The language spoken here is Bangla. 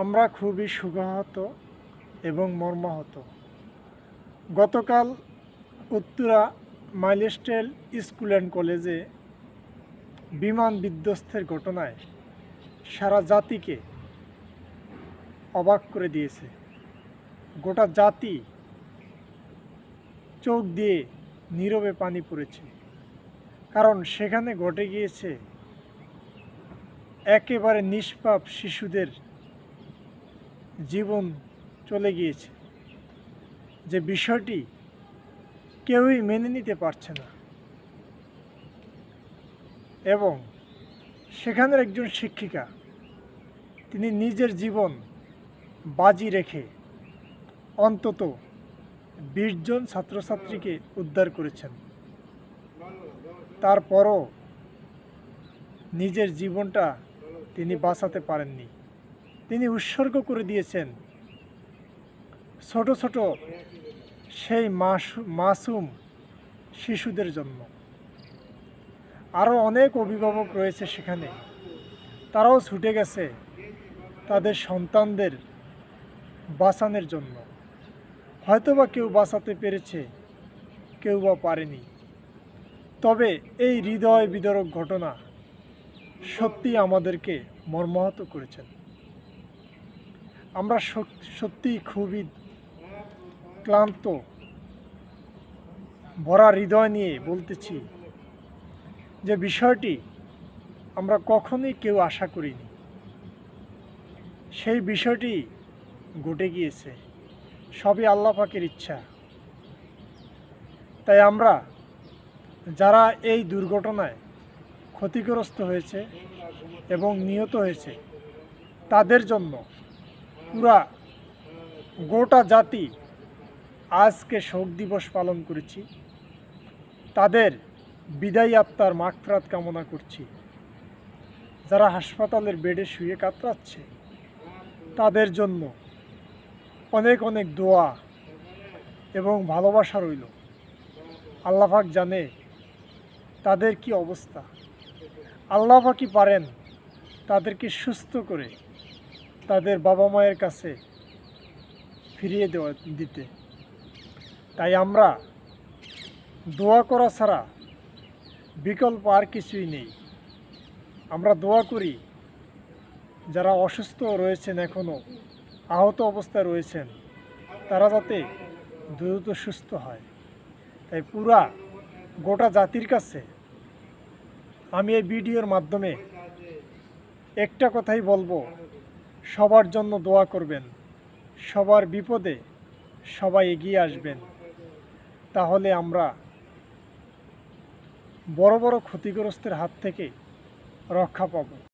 আমরা খুবই সুগাহত এবং মর্মাহত। গতকাল উত্তরা মাইলস্টেল স্কুল অ্যান্ড কলেজে বিমান বিধ্বস্তের ঘটনায় সারা জাতিকে অবাক করে দিয়েছে। গোটা জাতি চোখ দিয়ে নীরবে পানি পড়েছে। কারণ সেখানে ঘটে গিয়েছে একেবারে নিষ্পাপ শিশুদের জীবন চলে গিয়েছে। যে বিষয়টি কেউই মেনে নিতে পারছে না। এবং সেখানের একজন শিক্ষিকা, তিনি নিজের জীবন বাজি রেখে অন্তত বিশজন ছাত্রছাত্রীকে উদ্ধার করেছেন। তারপরও নিজের জীবনটা তিনি বাঁচাতে পারেননি। তিনি উৎসর্গ করে দিয়েছেন। ছোট ছোট সেই মাসু- মাসুম শিশুদের জন্য। আরও অনেক অভিভাবক রয়েছে সেখানে। তারাও ছুটে গেছে তাদের সন্তানদের বাঁচানোর জন্য। হয়তোবা কেউ বাঁচাতে পেরেছে, কেউ বা পারেনি। তবে এই হৃদয় বিদরক ঘটনা সত্যি আমাদেরকে মর্মাহত করেছেন। আমরা সত- সত্যিই খুবই ক্লান্ত, ভরা হৃদয় নিয়ে বলতেছি যে বিষয়টি আমরা কখনোই কেউ আশা করিনি। সেই বিষয়টি ঘটে গিয়েছে, সবই আল্লাহ পাকের ইচ্ছা। তাই আমরা যারা এই দুর্ঘটনায় ক্ষতিগ্রস্ত হয়েছে এবং নিহত হয়েছে, তাদের জন্য পুরা গোটা জাতি আজকে শোক দিবস পালন করেছি। তাদের বিদায়ী আত্মার মাগফরাত কামনা করছি। যারা হাসপাতালের বেডে শুয়ে কাতরাচ্ছে, তাদের জন্য অনেক অনেক দোয়া এবং ভালোবাসা রইল। আল্লাহাক জানে তাদের কি অবস্থা। আল্লাহাকই পারেন তাদেরকে সুস্থ করে তাদের বাবা মায়ের কাছে ফিরিয়ে দেওয়া, দিতে। তাই আমরা দোয়া করা ছাড়া বিকল্প আর কিছুই নেই। আমরা দোয়া করি, যারা অসুস্থ রয়েছেন এখনও আহত অবস্থায় রয়েছেন, তারা যাতে দ্রুত সুস্থ হয়। তাই পুরা গোটা জাতির কাছে আমি এই ভিডিওর মাধ্যমে একটা কথাই বলব সবার জন্য দোয়া করবেন। সবার বিপদে সবাই এগিয়ে আসবেন। তাহলে আমরা বড় বড় ক্ষতিগ্রস্তের হাত থেকে রক্ষা পাবো।